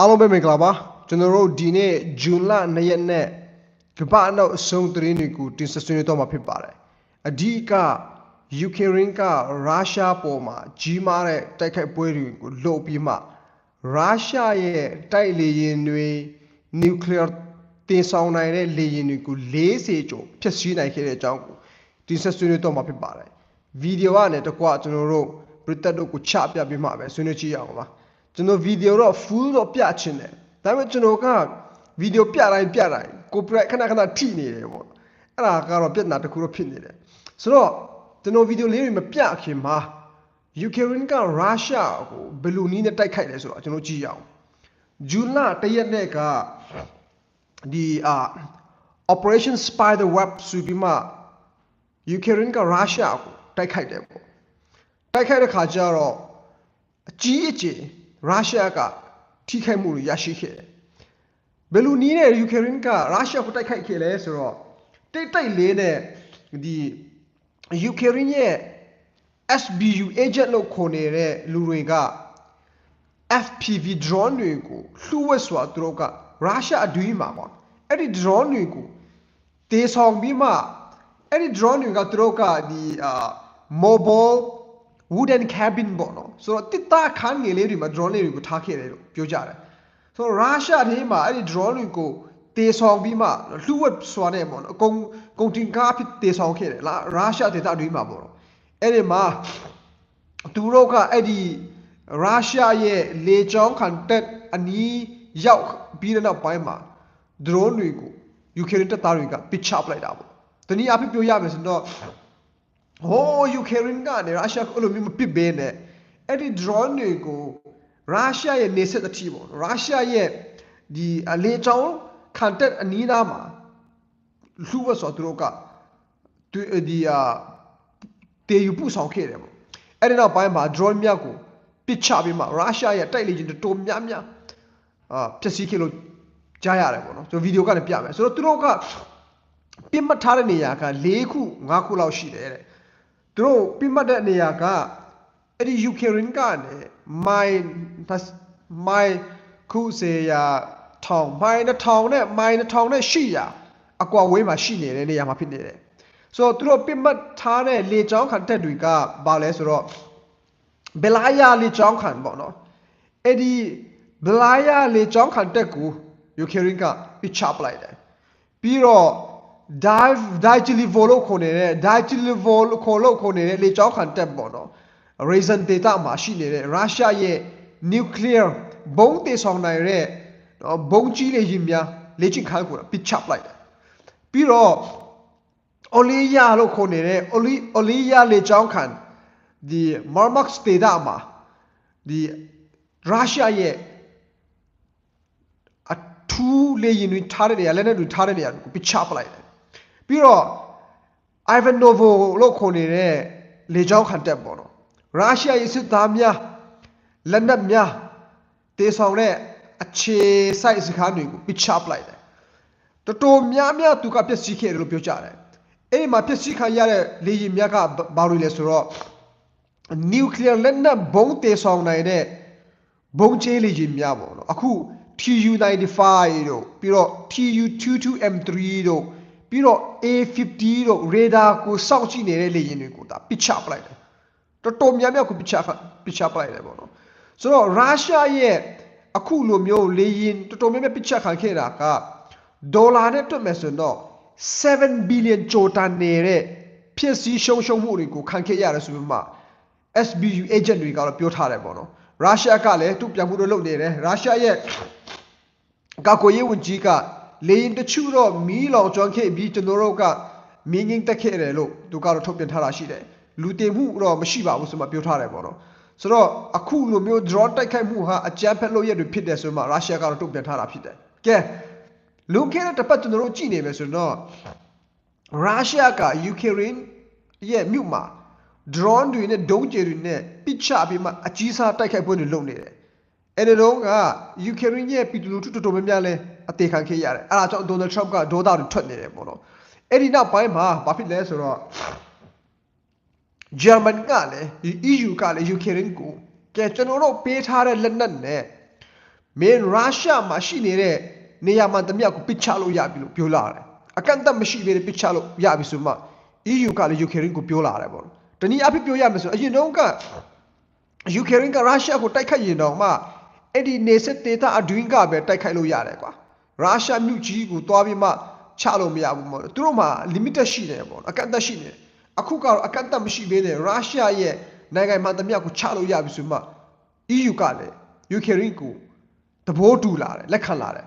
အားလုံးပဲမင်္ဂလာပါကျွန်တော်တို့ဒီနေ့ဇွန်လ2ရက်နေ့ကမ္ဘာအနောက်အဆုံးသတင်းတွေကိုတင်ဆက်ဆွေးနွေးတော့မှာဖြစ်ပါတယ်အဓိကယူကရိန်းကရုရှားပေါ်မှာကြီးမားတဲ့တိုက်ခိုက်ပွဲတွေကိုလှုပ်ပြီးမှရုရှားရဲ့တိုက်လေယာဉ်တွေနျူကလ িয়ার တင်ဆောင်နိုင်တဲ့လေယာဉ်တွေကို40ကျော်ဖျက်ဆီးနိုင်ခဲ့တဲ့အကြောင်းကိုတင်ဆက်ဆွေးနွေးတော့မှာဖြစ်ပါတယ်ဗီဒီယိုကနေတကွကျွန်တော်တို့ပရိသတ်တို့ကိုချပြပေးမှာပဲဆွေးနွေးကြည့်ရအောင်ပါ ကျွန်တော်ဗီဒီယိုတော့ full တော့ပြချင်တယ်ဒါပေမဲ့ကျွန်တော်ကဗီဒီယိုပြတိုင်းပြတိုင်း copyright ခဏခဏထိနေတယ်ပေါ့အဲ့ဒါကတော့ပြဿနာတစ်ခုတော့ဖြစ်နေတယ်ဆိုတော့ကျွန်တော်ဗီဒီယိုလေးတွေမပြခင်မှာယူကရိန်းကရုရှားကိုဘယ်လိုနည်းနဲ့တိုက်ခိုက်လဲဆိုတော့ကျွန်တော်ကြည့်ရအောင်ဂျူလတရက်နဲ့ကဒီအာ operation spider web ဆိုပြီးမှယူကရိန်းကရုရှားကိုတိုက်ခိုက်တယ်ပေါ့တိုက်ခိုက်တဲ့ခါကျတော့အကြီးအကျယ် ရုရှားကထိခိုက်မှုတွေရရှိခဲ့တယ်။ဘယ်လိုနည်းနဲ့ယူကရိန်းကရုရှားကိုတိုက်ခိုက်ခဲ့လဲဆိုတော့တိတ်တိတ်လေးနဲ့ဒီယူကရိန်းရဲ့ SBU agent လို့ခေါ်နေတဲ့လူတွေက FPV drone တွေကိုလှူဝက်စွာသူတို့ကရုရှားအတွင်းမှာပေါ့အဲ့ဒီ drone တွေကိုတေဆောင်ပြီးမှအဲ့ဒီ drone တွေကသူတို့ကဒီအာ mobile wooden cabin ပေါ့နော်ဆိုတော့တစ်သားခန်းငယ်လေးတွေမှာ drone လေးတွေကိုထားခဲ့တယ်လို့ပြောကြတယ်ဆိုတော့ရုရှားထဲမှာအဲ့ဒီ drone တွေကိုတေဆောင်ပြီးမှလှူဝက်စွာနဲ့ပေါ့နော်အကုန်ကုန်တင်ကားဖြစ်တေဆောင်ခဲ့တယ်လားရုရှားဒေသအတွင်းမှာပေါ့နော်အဲ့ဒီမှာသူတို့ကအဲ့ဒီရုရှားရဲ့လေကြောင်းခံတက်အနီးရောက်ပြီးတဲ့နောက်ပိုင်းမှာ drone တွေကိုယူကရိန်းတပ်သားတွေကပစ်ချပလိုက်တာပေါ့တနည်းအားဖြင့်ပြောရမယ်ဆိုတော့ ဟိုယူကရိန်းကနေရုရှားကိုအဲ့လိုမျိုးမပစ်ဘဲနဲ့အဲ့ဒီ drone တွေကိုရုရှားရဲ့နေဆက်အထိပေါ့ရုရှားရဲ့ဒီအလေချောင်းခံတက်အနီးနားမှာလူဝတ်ဆိုသူတို့ကဒီဒီအာတေယူပူဆောင်ခဲ့တယ်ပေါ့အဲ့ဒီနောက်ပိုင်းမှာ drone မြတ်ကိုပစ်ချပြီးမှရုရှားရဲ့တိုက်လေယာဉ်တွေတော်များများအာပျက်စီးခဲ့လို့ကြားရတယ်ပေါ့နော်ကျွန်တော်ဗီဒီယိုကနေပြမယ်ဆိုတော့သူတို့ကပြစ်မှတ်ထားတဲ့နေရာက၄ခု၅ခုလောက်ရှိတယ်တဲ့ သူတို့ပြတ်မှတ်တဲ့နေရာကအဲ့ဒီယူကရိန်းကနေမိုင်မိုင်ခုစေယာထောင်မိုင်တစ်ထောင်နဲ့မိုင်တစ်ထောင်နဲ့ရှိရာအကွာဝေးမှာရှိနေတဲ့နေရာမှာဖြစ်နေတယ်ဆိုတော့သူတို့ပြတ်မှတ်ထားတဲ့လေကြောင်းခံတက်တွေကဘာလဲဆိုတော့ဘလာယာလေကြောင်းခံပေါ့နော်အဲ့ဒီဘလာယာလေကြောင်းခံတက်ကိုယူကရိန်းကပြချပလိုက်တယ်ပြီးတော့ dive digilivo လို့ခေါ်နေတဲ့ digilivo လို့ခေါ်လို့ခေါ်နေတဲ့လေကြောင်းခံတက်ပေါ့နော် Raisin data မှာရှိနေတဲ့ရုရှားရဲ့ nuclear ဘုံတေဆောင်နိုင်တဲ့နော်ဘုံကြီးလေရင်များလေ့ကျင့်ခန်းကိုပစ်ချပလိုက်တယ်ပြီးတော့ Olia လို့ခေါ်နေတဲ့ Oli Olia လေကြောင်းခံဒီ Murmansk data မှာဒီရုရှားရဲ့အထူးလေရင်တွေထားတဲ့နေရာလက်နက်တွေထားတဲ့နေရာကိုပစ်ချပလိုက်တယ် ပြီးတော့ Ivan Novo လို့ခေါ်နေတဲ့လေကြောင်းခံတက်ပေါ့နော်ရုရှားရဲ့စစ်သားများလက်နက်များတေဆောင်တဲ့အခြေစိုက်စခန်းတွေကိုပစ်ချပလိုက်တယ်တော်တော်များများသူကပျက်စီးခဲ့တယ်လို့ပြောကြတယ်အဲ့ဒီမှာပျက်စီးခံရတဲ့လေယာဉ်များကဘာလို့လဲဆိုတော့ nuclear လက်နက်ဘုံတေဆောင်နိုင်တဲ့ဘုံချေးလေယာဉ်များပေါ့နော်အခု TU95 တို့ပြီးတော့ TU22M3 တို့ ပြီးတော့ A50 တို့ radar ကိုစောင့်ကြည့်နေတဲ့လေယာဉ်တွေကိုဒါပစ်ချပလိုက်တယ်တော်တော်များများကိုပစ်ချပစ်ချပလိုက်တယ်ပေါ့နော်ဆိုတော့ရုရှားရဲ့အခုလိုမျိုးလေယာဉ်တော်တော်များများပစ်ချခံခဲ့တာကဒေါ်လာနဲ့တွက်မယ်ဆိုတော့7 billion ကျော်တန်နေတဲ့ဖြစ်စည်းရှုံးရှုံးမှုတွေကိုခံခဲ့ရတယ်ဆိုပြီးမှ SBU agent တွေကတော့ပြောထားတယ်ပေါ့နော်ရုရှားကလည်းသူ့ပြန်မှုတွေလုပ်နေတယ်ရုရှားရဲ့ကာကွယ်ရေးဝန်ကြီးက လေရင်တချို့တော့မီးလောင်ကျွမ်းခဲ့ပြီးကျွန်တော်တို့ကမင်းငင်းတက်ခဲ့တယ်လို့သူကတော့ထုတ်ပြန်ထားတာရှိတယ်လူတင်မှုတော့မရှိပါဘူးဆိုမှပြောထားတယ်ပေါ့နော်ဆိုတော့အခုလိုမျိုး drone တိုက်ခိုက်မှုဟာအကြမ်းဖက်လုပ်ရက်တွေဖြစ်တယ်ဆိုမှရုရှားကတော့ထုတ်ပြန်ထားတာဖြစ်တယ်ကဲလူခဲ့တဲ့တစ်ပတ်ကျွန်တော်တို့ကြည့်နေမယ်ဆိုတော့ရုရှားကယူကရိန်းရဲ့မြို့မှာ drone တွေနဲ့ဒုံးကျည်တွေနဲ့ပစ်ချပြီးမှအကြီးစားတိုက်ခိုက်ပွဲတွေလုပ်နေတယ်အဲ့ဒီတော့ကယူကရိန်းရဲ့ပြည်သူလူထုတော်တော်များများလဲ အသေးခံခဲ့ရတယ်အဲ့ဒါကြောင့်ဒေါ်နယ်ထရမ့်ကဒေါသတွေထွက်နေတယ်ပေါ့နော်အဲ့ဒီနောက်ပိုင်းမှာဘာဖြစ်လဲဆိုတော့ဂျာမန်ကလည်းဒီ EU ကလည်းယူကရိန်းကိုကဲကျွန်တော်တို့ပေးထားတဲ့လက်နက်နဲ့မင်းရုရှားမှာရှိနေတဲ့နေရာမှန်တမျှကိုပစ်ချလို့ရပြီလို့ပြောလာတယ်အကန့်အသတ်မရှိဘဲပစ်ချလို့ရပြီဆိုမှ EU ကလည်းယူကရိန်းကိုပြောလာတယ်ပေါ့နော်တနည်းအားဖြင့်ပြောရမယ်ဆိုအရင်တော့ကယူကရိန်းကရုရှားကိုတိုက်ခိုက်ရင်တော့မှအဲ့ဒီနေဆက်ဒေတာအတွင်းကပဲတိုက်ခိုက်လို့ရတယ်ကွာ ရုရှားမြို့ကြီးကိုတွားပြီးမှချလို့မရဘူးပေါ့နော်သူတို့မှာ limited ရှိတယ်ပေါ့နော်အကန့်အသတ်ရှိနေတယ်အခုကတော့အကန့်အသတ်မရှိဘဲနဲ့ရုရှားရဲ့နိုင်ငံမှန်သမျှကိုချလို့ရပြီဆိုမှ EU ကလည်းယူကရိန်းကိုသဘောတူလာတယ်လက်ခံလာတယ်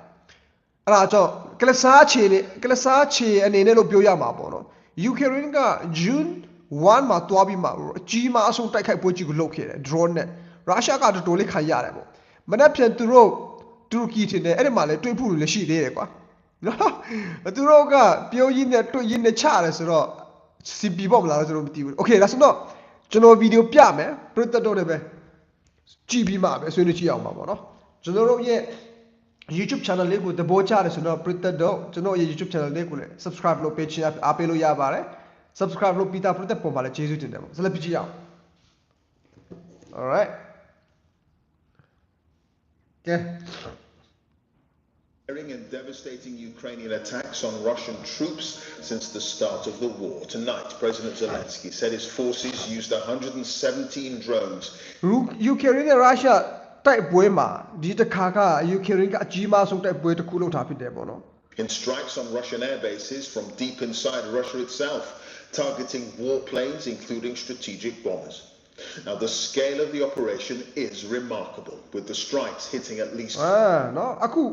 အဲ့ဒါကြောင့်ကလစားချေနေကလစားချေအနေနဲ့လို့ပြောရမှာပေါ့နော်ယူကရိန်းက June 1မှာတွားပြီးမှအကြီးမားအဆုံးတိုက်ခိုက်ပွဲကြီးကိုလုပ်ခဲ့တယ် drone နဲ့ရုရှားကတော်တော်လေးခံရတယ်ပေါ့မနေ့ပြန်သူတို့ တူရကီထင်တယ်အဲ့ဒီမှာလည်းတွေးဖို့လည်းရှိသေးတယ်ကွာနော်သူတို့ကပြောရင်းနဲ့တွေ့ရင်းနဲ့ချရတယ်ဆိုတော့စီပီပေါ့မလားကျွန်တော်မသိဘူးโอเคဒါဆိုတော့ကျွန်တော်ဗီဒီယိုပြမယ်ပရိသတ်တို့လည်းပဲ ကြည့်ပြီးမှပဲဆွေးနွေးကြည့်အောင်ပါပေါ့နော်ကျွန်တော်တို့ရဲ့ YouTube channel လေးကိုသဘောကျတယ်ဆိုတော့ပရိသတ်တို့ကျွန်တော်ရဲ့ YouTube channel လေးကိုလည်း subscribe လုပ်ပေးချင်အားပေးလို့ရပါတယ် subscribe လုပ်ပြီးသားပရိသတ်ပုံမှာလည်းကျေးဇူးတင်တယ်ပေါ့ဆက်လက်ကြည့်အောင် alright ကဲ Daring and devastating Ukrainian attacks on Russian troops since the start of the war. Tonight, President Zelensky said his forces used 117 drones ယူယူကရိန်းနဲ့ရုရှားတိုက်ပွဲမှာဒီတစ်ခါကယူကရိန်းကအကြီးမားဆုံးတိုက်ပွဲတစ်ခုလုပ်ထားဖြစ်တယ်ပေါ့နော် in strikes on Russian air bases from deep inside Russia itself, targeting warplanes, including strategic bombers. Now, the scale of the operation is remarkable, with the strikes hitting at least အာနော်အခု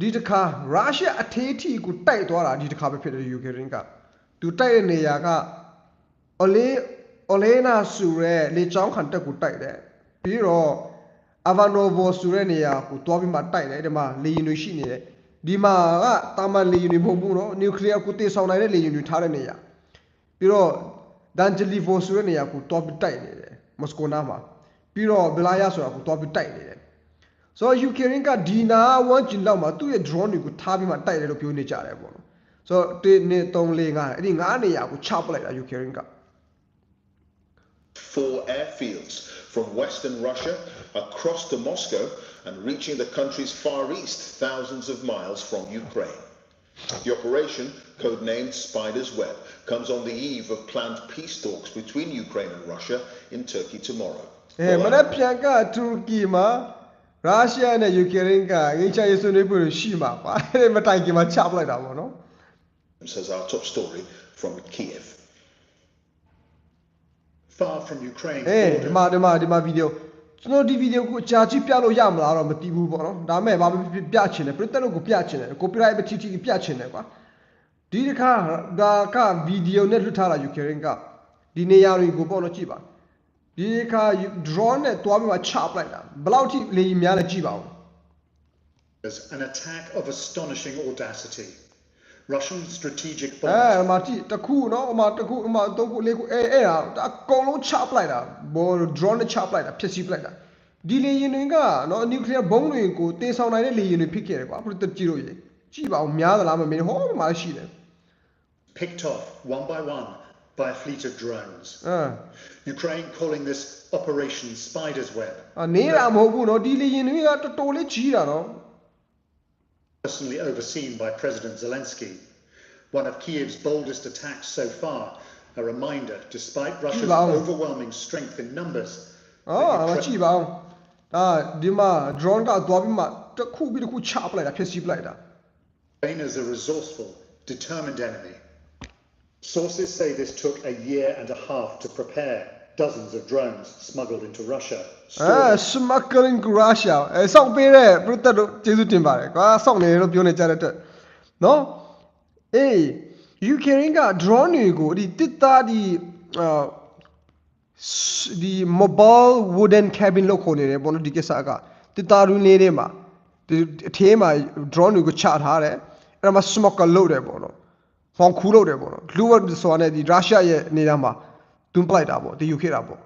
ဒီတစ်ခါရုရှားအထေးထီကိုတိုက်သွားတာဒီတစ်ခါပဲဖြစ်တယ်ယူကရိန်းကသူတိုက်တဲ့နေရာကအလေးအလေးနာဆိုရဲလေချောင်းခံတက်ကိုတိုက်တယ်ပြီးတော့အဗာနိုဗိုဆိုရဲနေရာကိုတွားပြီးမှတိုက်တယ်ဒီမှာလေယာဉ်တွေရှိနေတယ်ဒီမှာကတာမန်လေယာဉ်တွေမဟုတ်ဘူးနော်နျူကလ িয়ার ကိုတေဆောင်နိုင်တဲ့လေယာဉ်တွေထားတဲ့နေရာပြီးတော့ဒန်ဂျလီဗိုဆိုတဲ့နေရာကိုတွားပြီးတိုက်နေတယ်မော်စကိုနားမှာပြီးတော့ဘလာယာဆိုတာကိုတွားပြီးတိုက်နေတယ် ဆိုတော့ယူကရိန်းကဒီနာဝမ်ကျင်လောက်မှာသူ့ရဲ့ drone တွေကိုထားပြီးမှတိုက်တယ်လို့ပြောနေကြတယ်ပေါ့နော်ဆိုတော့1 2 3 4 5အဲ့ဒီ9နေရာကိုချပလိုက်တာယူကရိန်းက four airfields from western Russia across to Moscow and reaching the country's far east, thousands of miles from Ukraine. The operation, codenamed Spider's Web, comes on the eve of planned peace talks between Ukraine and Russia in Turkey tomorrow. အဲမနေ့ပြန်ကတူ ရကီမှာရုရှားနဲ့ယူကရိန်းကငင်းချရေးဆွေးနွေးပွဲတွေရှိမှာပါအဲ့ဒီမတိုင်ခင်မှာချပလိုက်တာပေါ့နော် Says our top story from Kiev. far from Ukraine အေးဒီ border. မှာဒီမှာဒီမှာဗီဒီယိုကျွန်တော်ဒီဗီဒီယိုကိုအကြာကြီးပြလို့ရမလားတော့မသိဘူးပေါ့နော်ဒါပေမဲ့ဘာပဲဖြစ်ဖြစ်ပြချင်တယ်ပရိသတ်တို့ကိုပြချင်တယ် copyright ပဲထိထိပြချင်တယ်ကွာဒီတစ်ခါဒါကဗီဒီယိုနဲ့လွှတ်ထားတာယူကရိန်းကဒီနေရာတွေကိုပေါ့နော်ကြည့်ပါ ဒီတစ်ခါ drone နဲ့တွားပြီးမှချပလိုက်တာဘယ်လောက်ထိလေယာဉ်များလဲကြည့်ပါဦး As an attack of astonishing audacity. Russian strategic အဲ bombers ဟိုမှာကြည့်တစ်ခုနော်ဟိုမှာတစ်ခုဟိုမှာသုံးခုလေးခုအဲအဲ့ဒါအကုန်လုံးချပလိုက်တာဘော drone နဲ့ချပလိုက်တာဖျက်ဆီးပလိုက်တာဒီလေယာဉ်တွေကနော် nuclear bomb တွေကိုတင်ဆောင်နိုင်တဲ့လေယာဉ်တွေဖြစ်ခဲ့တယ်ကွာပရိသတ်ကြည့်လို့ရေကြည့်ပါဦးများသလားမမင်းဟောမှာရှိတယ် picked off one by one by a fleet of drones. အမ် Ukraine calling this Operation Spider's Web, အနေတာမဟုတ်ဘူးနော်ဒီလေယာဉ်တွေကတော်တော်လေးကြီးတာနော် personally overseen by President Zelensky. One of Kiev's boldest attacks so far. A reminder, despite Russia's Wow. overwhelming strength in numbers, အော်မကြည့်ပါဦးဒါဒီမှာ drone ကသွားပြီးမှတစ်ခုပြီးတစ်ခုချပလိုက်တာဖျက်ဆီးပလိုက်တာ Ukraine is a resourceful, determined enemy. Sources say this took a year and a half to prepare dozens of drones smuggled into Russia. အဲ smuggling Russia အဲစောင့်ပေးတဲ့ပြည်သက်တို့ကျေးဇူးတင်ပါတယ်ကွာစောင့်နေတယ်လို့ပြောနေကြတဲ့အတွက်နော်အေးယူကရိန်းက drone တွေကိုဒီတစ်သားဒီအာဒီ mobile wooden cabin လို့ခေါ်နေတယ်ပေါ့နော်ဒီကိစ္စကတစ်သားရင်းလေးတွေမှာဒီအထဲမှာ drone တွေကိုချထားတယ်အဲ့ဒါမှာ smoke လုပ်တယ်ပေါ့နော်ဖောင်ခူးလုပ်တယ်ပေါ့နော်လူဝတ်ဆိုတာနဲ့ဒီ Russia ရဲ့နေရာမှာ တွန်းပလိုက်တာပေါ့ဒီယူခေတာပေါ့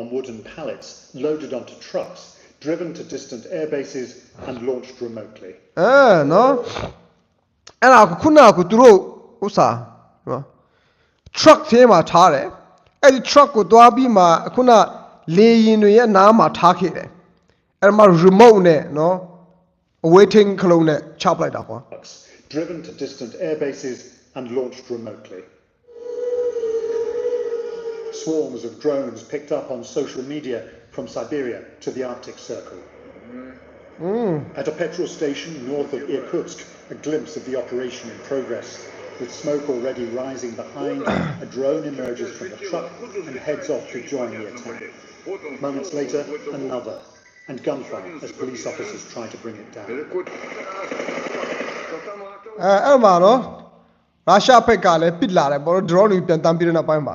on wooden pallets loaded onto trucks, driven to distant air bases and launched remotely. အဲနော်အဲ့ဒါကိုခုနကသူတို့ဥစ္စာနော် truck ထဲမှာထားတယ်အဲ့ဒီ truck ကိုသွားပြီးမှခုနလေရင်တွေရဲ့နားမှာထားခဲ့တယ် အဲ့မှာ remote နဲ့နော် awaiting ခလုံးနဲ့ချပလိုက်တာကွာ driven to distant air bases and launched remotely. Swarms of drones picked up on social media from Siberia to the Arctic Circle. At a petrol station north of Irkutsk, a glimpse of the operation in progress. With smoke already rising behind, a drone emerges from the truck and heads off to join the attack. Moments later, another, and gunfire as police officers try to bring it down. အဲအဲ့မှာနော်ရုရှားဘက်ကလည်းပစ်လာတယ်ဘောတော့ drone တွေပြန်တမ်းပြတဲ့နောက်ပိုင်းမှာ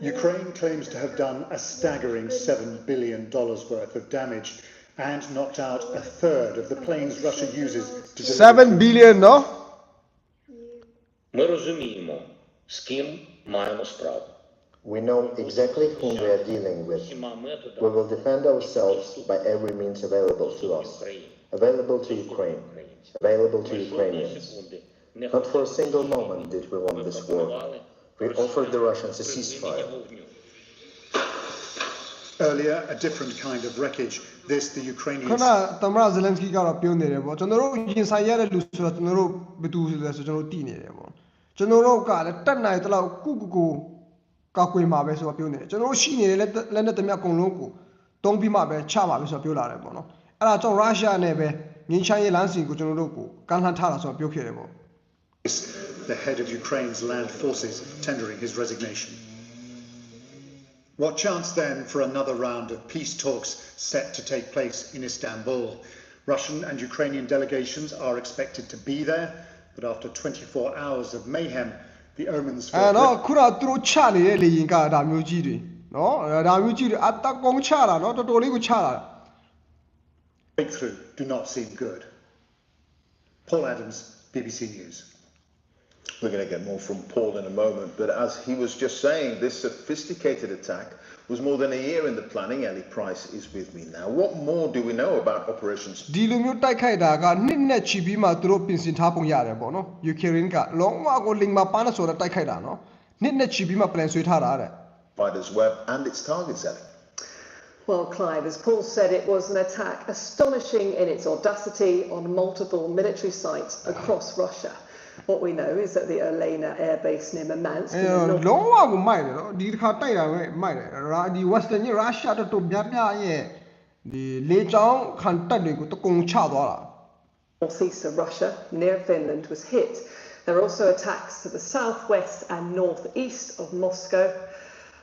Ukraine claims to have done a staggering $7 billion worth of damage and knocked out a third of the planes Russia uses to deliver. 7 billion, no? We know exactly whom we are dealing with. We will defend ourselves by every means available to us, available to Ukraine, available to Ukrainians. Not for a single moment did we want this war. We offered the Russians a ceasefire. Earlier, a different kind of wreckage. This, the Ukrainians. ခဏတမရဇလန်စကီကတော့ပြောနေတယ်ပေါ့ကျွန်တော်တို့ရင်ဆိုင်ရတဲ့လူဆိုတော့ကျွန်တော်တို့ဘယ်သူလဲဆိုကျွန်တော်တို့တည်နေတယ်ပေါ့ကျွန်တော်တို့ကလည်းတက်နိုင်တဲ့လောက်ကုကုကိုကောက်ကွေးမှာပဲဆိုတော့ပြောနေတယ်ကျွန်တော်တို့ရှိနေတယ်လက်လက်နဲ့တမရအကုန်လုံးကိုတုံးပြီးမှပဲချပါပဲဆိုတော့ပြောလာတယ်ပေါ့နော်အဲ့ဒါကြောင့်ရုရှားနဲ့ပဲငင်းချိုင်းရဲ့လမ်းစဉ်ကိုကျွန်တော်တို့ကိုကန့်လှန်ထားတာဆိုတော့ပြောခဲ့တယ်ပေါ့ the head of Ukraine's land forces, tendering his resignation. What chance then for another round of peace talks set to take place in Istanbul? Russian and Ukrainian delegations are expected to be there, but after 24 hours of mayhem, the omens အဲ for နော်ခုနကသူတို့ချနေတဲ့လေရင်ကဒါမျိုးကြီးတွေနော်ဒါမျိုးကြီးတွေအတကုံချတာနော်တော်တော်လေးကိုချတာ breakthrough do not seem good. Paul Adams, BBC News. We're going to get more from Paul in a moment, but as he was just saying, this sophisticated attack was more than a year in the planning. Ellie Price is with me now. What more do we know about operations ဒီလိုမျိုးတိုက်ခိုက်တာကနှစ်နဲ့ချီပြီးမှသူတို့ပြင်ဆင်ထားပုံရတယ်ပေါ့နော်ယူကရိန်းကလုံးဝကိုလင်မာပန်းဆိုတော့တိုက်ခိုက်တာနော်နှစ်နဲ့ချီပြီးမှ plan ဆွဲထားတာတဲ့ Spiders Web and its targets, Ellie? Well, Clive, as Paul said, it was an attack astonishing in its audacity on multiple military sites across Russia. What we know is that the Olena air base near Murmansk အဲ in the north လုံးဝကိုမိုက်တယ်နော်ဒီတစ်ခါတိုက်တာပဲမိုက်တယ်ရာဒီ western ရဲ့ russia တို့တို့များများရဲ့ဒီလေကြောင်းခံတက်တွေကိုတကုံချသွားတာ northeast of Russia, near Finland, was hit. There are also attacks to the southwest and northeast of Moscow.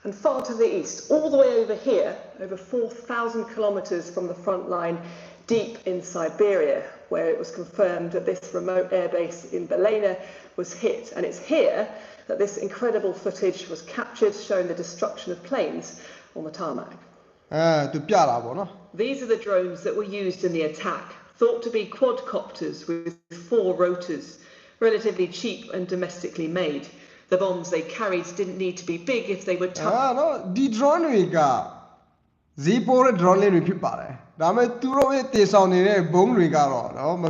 And far to the east, all the way over here, over 4,000 kilometres from the front line, deep in Siberia, where it was confirmed that this remote airbase in Belena was hit. And it's here that this incredible footage was captured, showing the destruction of planes on the tarmac. အဲသူပြတာပေါ့နော် These are the drones that were used in the attack, thought to be quadcopters with four rotors, relatively cheap and domestically made. The bombs they carried didn't need to be big if they were အာ tough. နော်ဒီ drone တွေက ဈေးပေါ်တဲ့ drone လေးတွေဖြစ်ပါတယ်ဒါပေမဲ့သူတို့ရဲ့တေဆောင်နေတဲ့ဘုံတွေကတော့နော်မ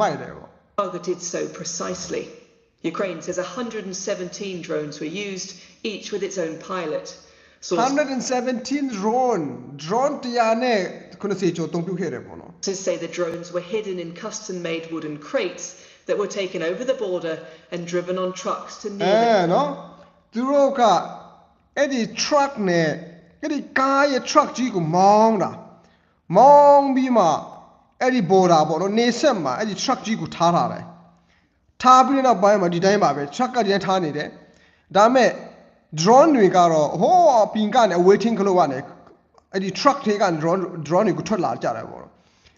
မိုက်တယ်ပေါ့ targeted so precisely. Ukraine says 117 drones were used, each with its own pilot. Sources 117 drone drone တရားနဲ့90ကျော်တုံ့ပြုခဲ့တယ်ပေါ့နော် say the drones were hidden in custom-made wooden crates that were taken over the border and driven on trucks to အဲ near the နော်သူတို့ကအဲ့ဒီ truck နဲ့ အဲ့ဒီကားရဲ့ truck ကြီးကိုမောင်းတာမောင်းပြီးမှအဲ့ဒီ border ပေါ့နော်နေဆက်မှာအဲ့ဒီ truck ကြီးကိုထားထားတယ်ထားပြီးတဲ့နောက်ပိုင်းမှာဒီတိုင်းပါပဲ truck ကဒီတိုင်းထားနေတယ်ဒါပေမဲ့ drone တွေကတော့ဟိုးပင်ကနေ waiting ကလို့ကနေအဲ့ဒီ truck တွေက drone drone တွေကိုထွက်လာကြတယ်ပေါ့နော်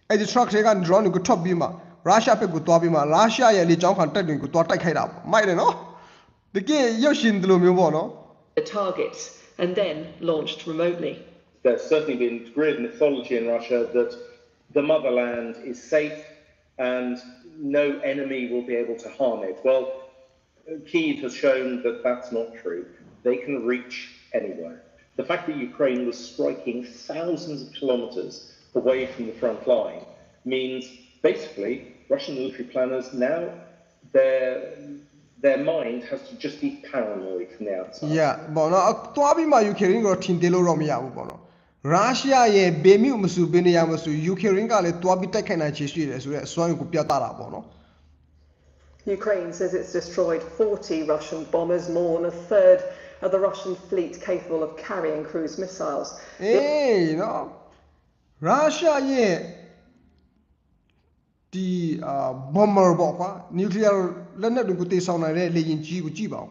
အဲ့ဒီ truck တွေက drone တွေကိုထွက်ပြီးမှရုရှားဘက်ကိုသွားပြီးမှရုရှားရဲ့လေကြောင်းခံတပ်တွေကိုသွားတိုက်ခိုက်တာပေါ့မိုက်တယ်နော်တကယ်ရုပ်ရှင်ဒီလိုမျိုးပေါ့နော် the targets and then launched remotely. there's certainly been grid mythology in Russia that the motherland is safe and no enemy will be able to harm it. Well, Kyiv has shown that that's not true. They can reach anywhere. The fact that Ukraine was striking thousands of kilometers away from the front line means basically Russian military planners now their their mind has to just be paranoid from the outside. yeah ဘောနော်အသွားပြီးမှ Ukraine ကိုထင်သေးလို့တော့မရဘူးပေါ့နော်ရုရှားရဲ့ဘေမြုမစုဘယ်နေရာမစု Ukraine ကလည်းသွားပြီးတိုက်ခိုက်နိုင်ချေရှိတယ်ဆိုတော့အစွမ်းကိုပြသတာပေါ့နော် Ukraine says it's destroyed 40 Russian bombers, more than a third of the Russian fleet capable of carrying cruise missiles. အေးနော်ရုရှားရဲ့ဒီအာ bomber ပေါ့ကွာ nuclear လက်နက်တွေကိုတေဆောင်နိုင်တဲ့လေယာဉ်ကြီးကိုကြည့်ပါဦး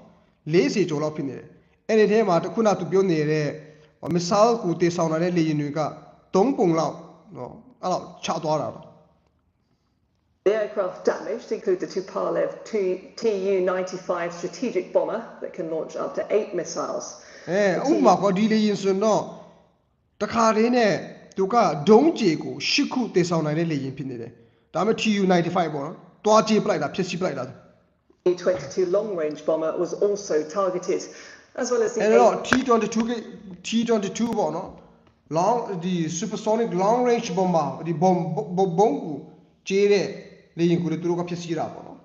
40ကျော်လောက်ဖြစ်နေတယ်အဲ့ဒီထဲမှာတခုနသူပြောနေတဲ့ missile ကိုတေဆောင်နိုင်တဲ့လေယာဉ်တွေက3ပုံလောက်နော်အဲ့လောက်ချသွားတာတော့ The aircraft damaged include the Tupolev Tu-95 strategic bomber that can launch up to eight missiles. အဲဥပမာကွာဒီလေရင်ဆိုတော့တခါတည်းနဲ့သူကဒုံးကြေကို၈ခုတေဆောင်နိုင်တဲ့လေရင်ဖြစ်နေတယ်ဒါပေမဲ့ TU95 ပေါ့နော်တွားကြေပလိုက်တာဖြစ်စီပလိုက်တာ The 22 long-range bomber was also targeted, as well as the အဲ့တော့ eight- T22 က T22 ပေါ့နော် long ဒီ supersonic long range bomber ဒီဘုံဘုံဘုံကိုကြေးတဲ့လေရင်ကိုလည်းသူတို့ကဖြစ်စီတာပေါ့နော်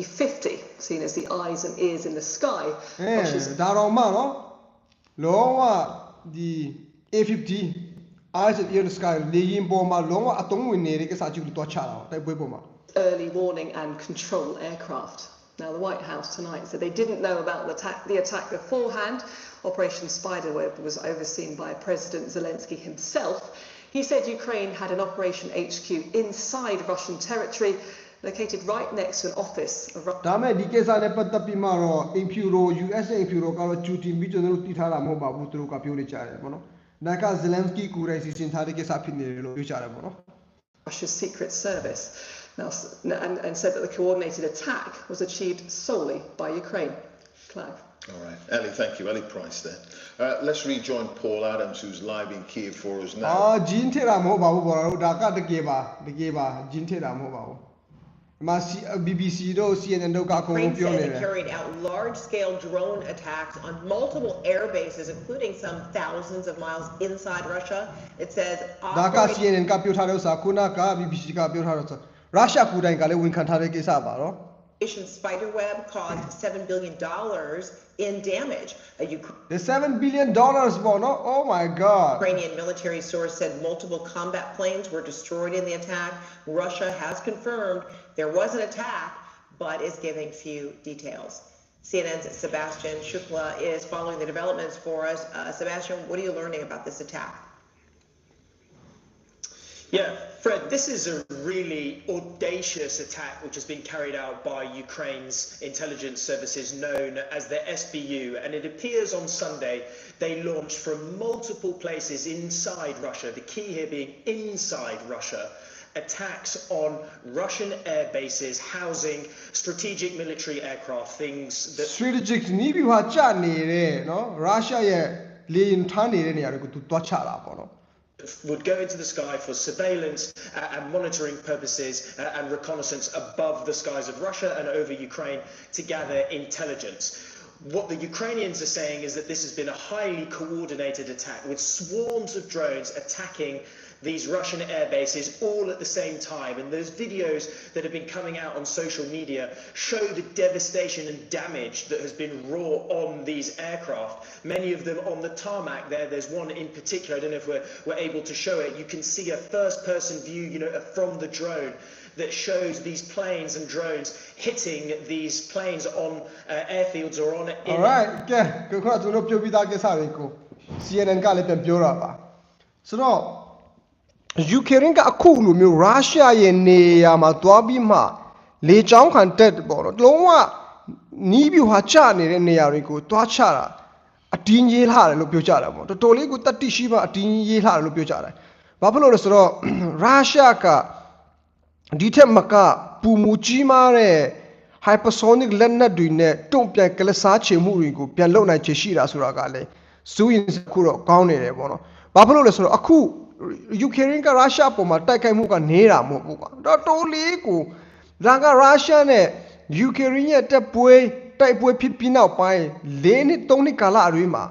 50, seen as the eyes and ears in the sky. အဲ Russia's ဒါတော့မှနော်လုံးဝဒီ A50 eyes of the sky လေရင်ပေါ်မှာလုံးဝအတုံးဝင်နေတဲ့ကိစ္စကြီးကိုတွားချတာတိုက်ပွဲပေါ်မှာ early warning and control aircraft. Now, the White House tonight said they didn't know about the attack, the attack beforehand. Operation Spiderweb was overseen by President Zelensky himself. He said Ukraine had an Operation HQ inside Russian territory, located right next to an office of Ru- ဒါမဲ့ဒီကိစ္စနဲ့ပတ်သက်ပြီးမှတော့ Impuro US Impuro ကတော့ဂျူတီပြီးကျွန်တော်တို့တည်ထားတာမဟုတ်ပါဘူးသူတို့ကပြောနေကြတယ်ပေါ့နော်။ဒါက Zelensky ကိုယ်တိုင်စီစဉ်ထားတဲ့ကိစ္စဖြစ်နေတယ်လို့ပြောကြတယ်ပေါ့နော် Russia's secret service. Now, s- and, and said that the coordinated attack was achieved solely by Ukraine. Clive. All right. Ellie, thank you. Ellie Price there. Uh, let's rejoin Paul Adams, who's live in Kiev for us ။ now. အာဂျင်းထည့်တာမဟုတ်ပါဘူးပေါ့နော်။ဒါကတကယ်ပါတကယ်ပါဂျင်းထည့်တာမဟုတ်ပါဘူး။ဒီမှာ C- BBC တို့ CNN တို့ကအကုန်လုံး Ukraine ပြော said နေ it တယ် carried out large-scale drone attacks on multiple air bases, including some thousands of miles inside Russia. It says ဒါက operation- CNN ကပြောထားတဲ့ဥစ္စာခုနက BBC ကပြောထားတဲ့ဥစ္စာ ရုရှားကိုယ်တိုင်ကလည်းဝန်ခံထားတဲ့ကိစ္စပါတော့။ Operation Spiderweb caused $7 billion in damage. A Uk- The 7 billion dollars ပေါ့နော်။ Oh my god. Ukrainian military source said multiple combat planes were destroyed in the attack. Russia has confirmed there was an attack, but is giving few details. CNN's Sebastian Shukla is following the developments for us. Uh, Sebastian, what are you learning about this attack? Yeah, Fred, this is a really audacious attack which has been carried out by Ukraine's intelligence services known as the SBU. And it appears on Sunday they launched from multiple places inside Russia, the key here being inside Russia, attacks on Russian air bases housing strategic military aircraft, things that strategic နီးဗျူဟာကြနေတဲ့နော်ရုရှားရဲ့လေရင်ထားနေတဲ့နေရာတွေကိုသူတွားချတာပေါ့နော် would go into the sky for surveillance uh, and monitoring purposes uh, and reconnaissance above the skies of Russia and over Ukraine to gather intelligence. What the Ukrainians are saying is that this has been a highly coordinated attack with swarms of drones attacking these Russian air bases all at the same time. And those videos that have been coming out on social media show the devastation and damage that has been wrought on these aircraft. Many of them on the tarmac there. There's one in particular, I don't know if we're, we're able to show it. You can see a first person view, you know, from the drone that shows these planes and drones hitting these planes on uh, airfields or on in alright ကဲခုနကသူတို့ပြောပြီးသားကိစ္စတွေကို CNN ကလည်းပြန်ပြောတာပါဆိုတော့ Ukraine ကအခုလိုမျိုးရုရှားရဲ့နေရာမှာသွားပြီးမှလေကြောင်းခံတက်ပေါ့နော်လုံးဝနီးဗျူဟာချနေတဲ့နေရာတွေကိုသွားချတာအတင်းရေးလာတယ်လို့ပြောကြတာပေါ့တော်တော်လေးကိုတတ်တိရှိမှအတင်းရေးလာတယ်လို့ပြောကြတယ်ဘာဖြစ်လို့လဲဆိုတော့ရုရှားက ဒီထက်မကပူမူကြီးမားတဲ့ hypersonic လက်နက်တွေနဲ့တုံ့ပြန်ကလစားချေမှုတွေကိုပြန်လုပ်နိုင်ချေရှိတာဆိုတာကလည်းဇူးရင်ခုတော့ကောင်းနေတယ်ပေါ့နော်။ဘာဖြစ်လို့လဲဆိုတော့အခု Ukraine ကရုရှားပေါ်မှာတိုက်ခိုက်မှုကနေတာမဟုတ်ဘူးကွာ။တော့တိုးလေးကိုဒါကရုရှားနဲ့ Ukraine ရဲ့တပ်ပွဲတိုက်ပွဲဖြစ်ပြီးနောက်ပိုင်း၄နှစ်၃နှစ်ကာလအတွင်းမှာ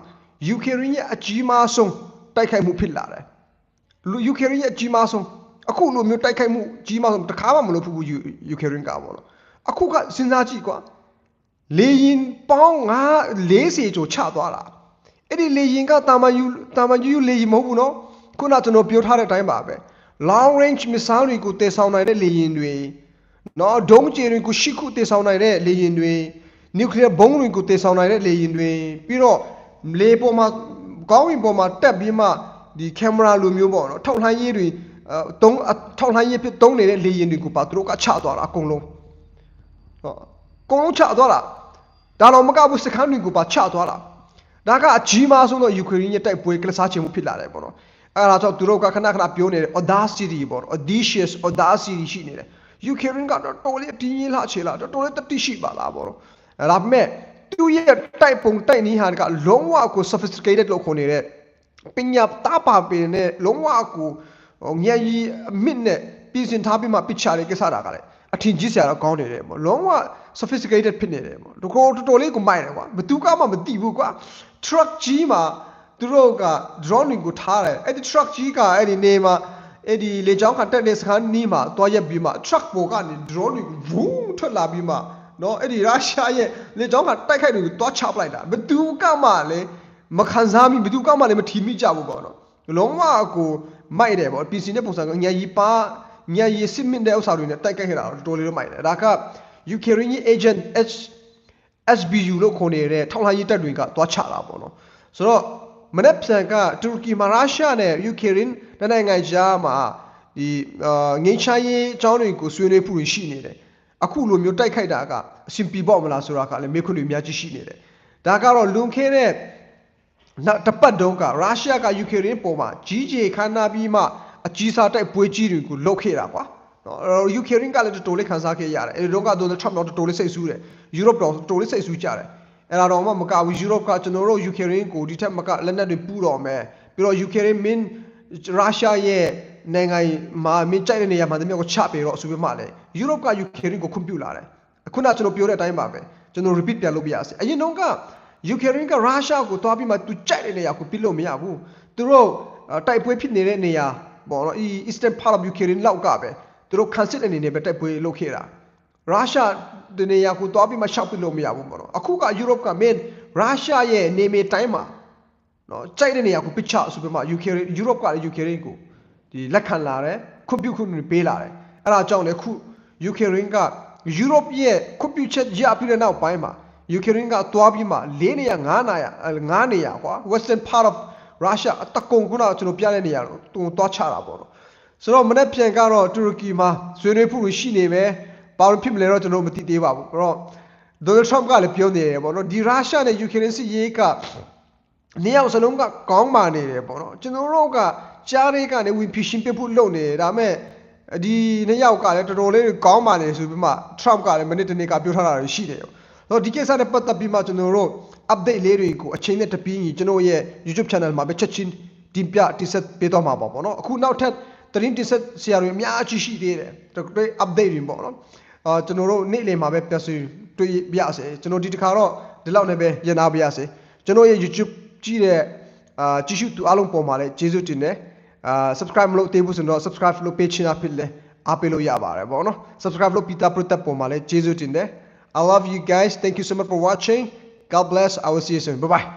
Ukraine ရဲ့အကြီးမားဆုံးတိုက်ခိုက်မှုဖြစ်လာတယ်။လူယူကရိန်းရဲ့အကြီးမားဆုံး အခုလိုမျိုးတိုက်ခိုက်မှုကြီးမားဆုံးတစ်ခါမှမလုပ်ဘူးယူယူကရိန်းကပေါ့နော်အခုကစဉ်းစားကြည့်ကွာလေရင်ပေါင်း9 40ကျော်ချသွားတာအဲ့ဒီလေရင်ကတာမန်ယူတာမန်ယူယူလေရင်မဟုတ်ဘူးနော်ခုနကျွန်တော်ပြောထားတဲ့အတိုင်းပါပဲ long range missile တွေကိုတည်ဆောင်နိုင်တဲ့လေရင်တွေနော်ဒုံးကျည်တွေကိုရှိခုတည်ဆောင်နိုင်တဲ့လေရင်တွေ nuclear ဘုံးတွေကိုတည်ဆောင်နိုင်တဲ့လေရင်တွေပြီးတော့လေပေါ်မှာကောင်းဝင်ပေါ်မှာတက်ပြီးမှဒီကင်မရာလိုမျိုးပေါ့နော်ထောက်လှမ်းရေးတွေအဲ တုံးထောက်လှမ်းရေးဖြစ်တုံးနေတဲ့လေရင်တွေကိုပါသူတို့ကချသွားတာအကုန်လုံးနော်အကုန်လုံးချသွားတာဒါတော့မကဘူးစခန်းတွေကိုပါချသွားတာဒါကအကြီးမားဆုံးသောယူကရိန်းရဲ့တိုက်ပွဲကလစားချင်မှုဖြစ်လာတယ်ပေါ့နော်အဲ့ဒါကြောင့်သူတို့ကခဏခဏပြောနေတယ် audacity ပေါ့နော် audacious audacity ရှိနေတယ်ယူကရိန်းကတော့တော်လေးအတင်းကြီးလာချေလာတော်လေးတတိရှိပါလားပေါ့နော်အဲ့ဒါပေမဲ့သူရဲ့တိုက်ပုံတိုက်နည်းဟာကလုံးဝကို sophisticated လို့ခေါ်နေတဲ့ပညာတာပါပင်နဲ့လုံးဝကို ညံကြီးအမြင့်နဲ့ပြည်စင်ထားပြီးမှပစ်ချတဲ့ကိစ္စတာကလည်းအထင်ကြီးစရာတော့ကောင်းနေတယ်ပေါ့လုံးဝ sophisticated ဖြစ်နေတယ်ပေါ့တကောတော်တော်လေးကိုမိုက်တယ်ကွာဘသူကမှမသိဘူးကွာ truck ကြီးမှာသူတို့က drone ကိုထားတယ်အဲ့ဒီ truck ကြီးကအဲ့ဒီနေမှာအဲ့ဒီလေကြောင်းကတက်တဲ့စခန်းနီးမှာတွားရက်ပြီးမှ truck ပေါ်ကနေ drone ကိုဝူးထွက်လာပြီးမှနော်အဲ့ဒီရုရှားရဲ့လေကြောင်းကတိုက်ခိုက်တွေကိုတွားချပလိုက်တာဘသူကမှလည်းမခံစားမိဘသူကမှလည်းမထီမိကြဘူးပေါ့နော်လုံးဝကို မိုက်တယ်ပေါ့ PC နဲ့ပုံစံကညာကြီးပါညာကြီးစစ်မင်းတဲ့ဥစ္စာတွေနဲ့တိုက်ခိုက်ခဲ့တာတော့တော်တော်လေးတော့မိုက်တယ်ဒါက Ukraine agent H SBU လို့ခေါ်နေတဲ့ထောက်လှမ်းရေးတပ်တွေကသွားချတာပေါ့နော်ဆိုတော့မနေ့ပြန်ကတူရကီမှာရုရှားနဲ့ယူကရိန်းနှစ်နိုင်ငံကြားမှာဒီအာငင်းချရေးအကြောင်းတွေကိုဆွေးနွေးမှုတွေရှိနေတယ်အခုလိုမျိုးတိုက်ခိုက်တာကအဆင်ပြေပေါ့မလားဆိုတာကလည်းမေးခွန်းတွေအများကြီးရှိနေတယ်ဒါကတော့လွန်ခဲ့တဲ့ နောက်တစ်ပတ်တုန်းကရုရှားကယူကရိန်းပေါ်မှာကြီးကြီးခမ်းနားပြီးမှအကြီးစားတိုက်ပွဲကြီးတွေကိုလုပ်ခဲ့တာကွာနော်ယူကရိန်းကလည်းတော်တော်လေးခံစားခဲ့ရတယ်အဲဒီတော့ကဒေါ်နယ်ထရမ့်တော့တော်တော်လေးစိတ်ဆူးတယ်ယူရိုပတော့တော်တော်လေးစိတ်ဆူးကြတယ်အဲ့ဒါတော့မှမကဘူးယူရိုပကကျွန်တော်တို့ယူကရိန်းကိုဒီထက်မကလက်နက်တွေပူတော့မယ်ပြီးတော့ယူကရိန်းမင်းရုရှားရဲ့နိုင်ငံမှာမင်းကြိုက်တဲ့နေရာမှာတမျိုးကိုချပေးတော့ဆိုပြီးမှလည်းယူရိုပကယူကရိန်းကိုခွင့်ပြုလာတယ်ခုနကျွန်တော်ပြောတဲ့အတိုင်းပါပဲကျွန်တော် repeat ပြန်လုပ်ပြရစီအရင်တော့က ယူကရိန်းကရုရှားကိုတွားပြီးမှသူကြိုက်တဲ့နေရာကိုပြစ်လို့မရဘူးသူတို့တိုက်ပွဲဖြစ်နေတဲ့နေရာပေါ့နော် eastern part of Ukraine လောက်ကပဲသူတို့ cancel အနေနဲ့ပဲတိုက်ပွဲလုပ်ခဲ့တာရုရှားဒီနေရာကိုတွားပြီးမှရှောက်ပြလို့မရဘူးပေါ့နော်အခုက Europe က main ရုရှားရဲ့နေမေတိုင်းမှာနော်ကြိုက်တဲ့နေရာကိုပစ်ချဆိုပြီးမှ Ukraine Europe ကလည်း Ukraine ကိုဒီလက်ခံလာတယ်ခွင့်ပြုခွင့်တွေပေးလာတယ်အဲ့ဒါကြောင့်လည်းခု Ukraine က Europe ရဲ့ခွင့်ပြုချက်ရပြီးတဲ့နောက်ပိုင်းမှာ Ukraine ကတွားပြီးမှ၄နေရာ၅နေရာ၅နေရာကွာ western part of Russia အတကုံခုနကကျွန်တော်ပြတဲ့နေရာတော့သူတွားချတာပေါ့နော်ဆိုတော့မနေ့ပြန်ကတော့တူရကီမှာဆွေးနွေးမှုတွေရှိနေပဲဘာလို့ဖြစ်မလဲတော့ကျွန်တော်မသိသေးပါဘူးအဲ့တော့ဒေါ်နယ်ထရမ့်ကလည်းပြောနေတယ်ပေါ့နော်ဒီရုရှားနဲ့ယူကရိန်းစစ်ရေးကနေရောက်စလုံးကကောင်းမာနေတယ်ပေါ့နော်ကျွန်တော်တို့ကကြားလေးကနေဝင်ဖီရှင်ပြဖို့လုပ်နေတယ်ဒါပေမဲ့ဒီနှစ်ယောက်ကလည်းတော်တော်လေးကောင်းမာနေဆိုပြီးမှထရမ့်ကလည်းမိနစ်တစ်နေ့ကပြောထားတာရှိတယ် တော့ဒီကိစ္စနဲ့ပတ်သက်ပြီးမှကျွန်တော်တို့ update လေးတွေကိုအချိန်နဲ့တပြေးညီကျွန်တော်ရဲ့ YouTube channel မှာပဲချက်ချင်းတင်ပြတိဆက်ပေးတော့မှာပေါ့ပေါ့နော်အခုနောက်ထပ်သတင်းတင်ဆက်ဆရာတွေအများကြီးရှိသေးတယ်တော်တော် update တွေပေါ့နော်အာကျွန်တော်တို့နေ့လည်မှာပဲပြဆွေတွေ့ပြရစေကျွန်တော်ဒီတစ်ခါတော့ဒီလောက်နဲ့ပဲရနာပါရစေကျွန်တော်ရဲ့ YouTube ကြည့်တဲ့အာကြည့်ရှုသူအားလုံးပေါ်မှာလည်းကျေးဇူးတင်တယ်အာ subscribe မလုပ်သေးဘူးဆိုတော့ subscribe လုပ်ပေးချင်တာဖြစ်လဲအားပေးလို့ရပါတယ်ပေါ့နော် subscribe လုပ်ပြီးသားပရိသတ်ပေါ်မှာလည်းကျေးဇူးတင်တယ် I love you guys. Thank you so much for watching. God bless. I will see you soon. Bye bye